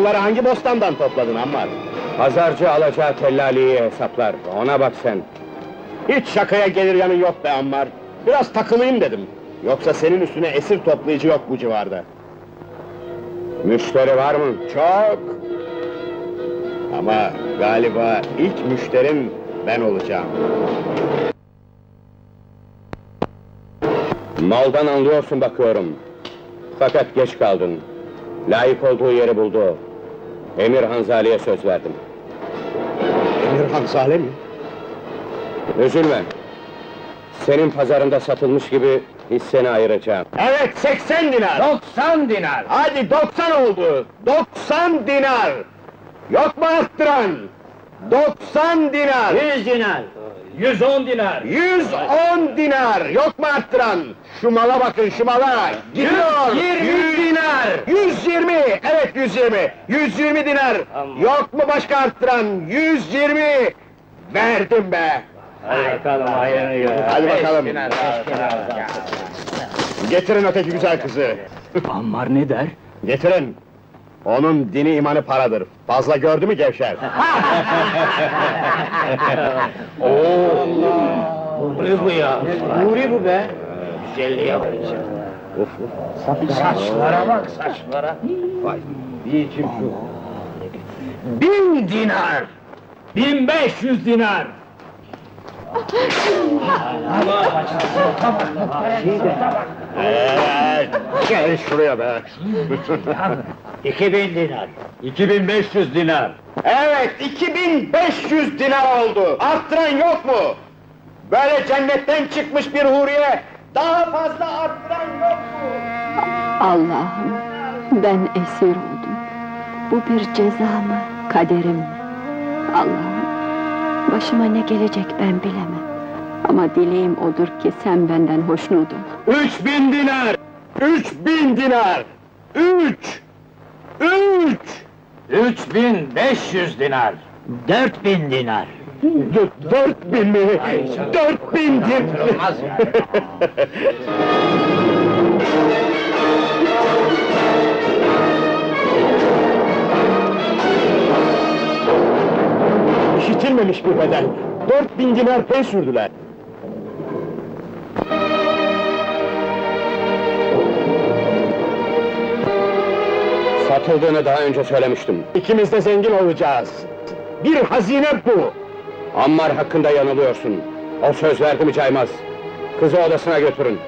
Bunları hangi bostandan topladın Ammar? Pazarcı alacağı tellaliyi hesaplar, ona bak sen. Hiç şakaya gelir yanın yok be Ammar. Biraz takılayım dedim. Yoksa senin üstüne esir toplayıcı yok bu civarda. Müşteri var mı? Çok! Ama galiba ilk müşterim ben olacağım. Maldan anlıyorsun bakıyorum. Fakat geç kaldın. Layık olduğu yeri buldu. Emir Hanzali'ye söz verdim. Emir Hanzali mi? Üzülme! Senin pazarında satılmış gibi hisseni ayıracağım. Evet, 80 dinar! 90 dinar! Hadi 90 oldu! 90 dinar! Yok mu arttıran? 90 dinar! 100 dinar! 110 dinar! 110 dinar! Yok mu arttıran? Şu mala bakın, şu mala! Gidiyor! 120 120! 120 dinar! Yok mu başka arttıran? 120! Verdim be! Hadi bakalım hayırlı Hadi bakalım. Getirin öteki güzel kızı. Ammar ne der? Getirin. Onun dini imanı paradır. Fazla gördü mü gevşer. Nuri bu ya! Nuri bu be! Güzelliğe bak! Saçlara bak, saçlara! Vay, bir içim su! Bin dinar! Bin beş yüz dinar! Evet, gel şuraya be. İki bin dinar! İki bin beş yüz dinar! evet, 2500 dinar oldu. Arttıran yok mu? Böyle cennetten çıkmış bir huriye, daha fazla arttıran yok mu? Allah'ım, ben esir oldum. Bu bir ceza mı, kaderim mi? Allah'ım, başıma ne gelecek ben bilemem. Ama dileğim odur ki sen benden hoşnut ol. Üç bin dinar! Üç bin dinar! Üç! Üç! Üç bin beş yüz dinar! Dört bin dinar! Dört bin mi? Dört bin dinar! İşitilmemiş bir bedel. Dört bin dinar pey sürdüler. Satıldığını daha önce söylemiştim. İkimiz de zengin olacağız. Bir hazine bu. Ammar hakkında yanılıyorsun. O söz verdi mi caymaz. Kızı odasına götürün.